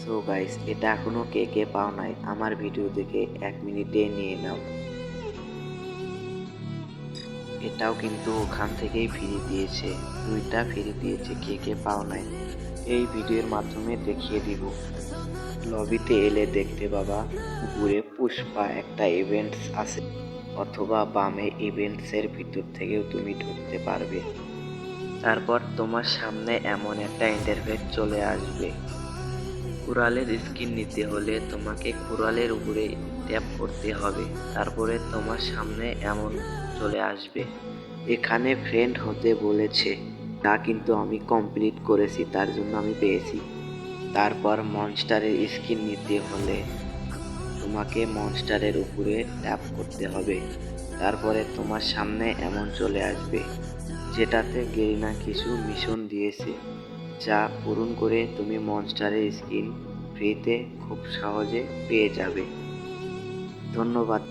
So guys এটা এখনও কে কে পাও নাই, আমার ভিডিও দেখে এক মিনিটে নিয়ে নাও। এটাও কিন্তু ওখান থেকেই ফ্রি দিয়েছে, দুইটা ফ্রি দিয়েছে, কে কে পাও নাই। এই ভিডিওর মাধ্যমে দেখিয়ে দিব। লবিতে এলে দেখতে বাবা উপরে পুষ্পা একটা ইভেন্টস আছে, অথবা বামে ইভেন্টসের ভিতর থেকেও তুমি ঢুকতে পারবে। তারপর তোমার সামনে এমন একটা ইন্টারভেট চলে আসবে। কুড়ালের স্কিন নিতে হলে তোমাকে কুড়ালের উপরে ট্যাপ করতে হবে। তারপরে তোমার সামনে এমন চলে আসবে। এখানে ফ্রেন্ড হতে বলেছে তা কিন্তু আমি কমপ্লিট করেছি, তার জন্য আমি পেয়েছি। তারপর মনস্টারের স্কিন নিতে হলে তোমাকে মনস্টারের উপরে ট্যাপ করতে হবে। তারপরে তোমার সামনে এমন চলে আসবে, যেটাতে গেরিনা কিছু মিশন দিয়েছে। যা পূরণ করে তুমি মনস্টারের স্কিন ফ্রিতে খুব সহজে পেয়ে যাবে। ধন্যবাদ।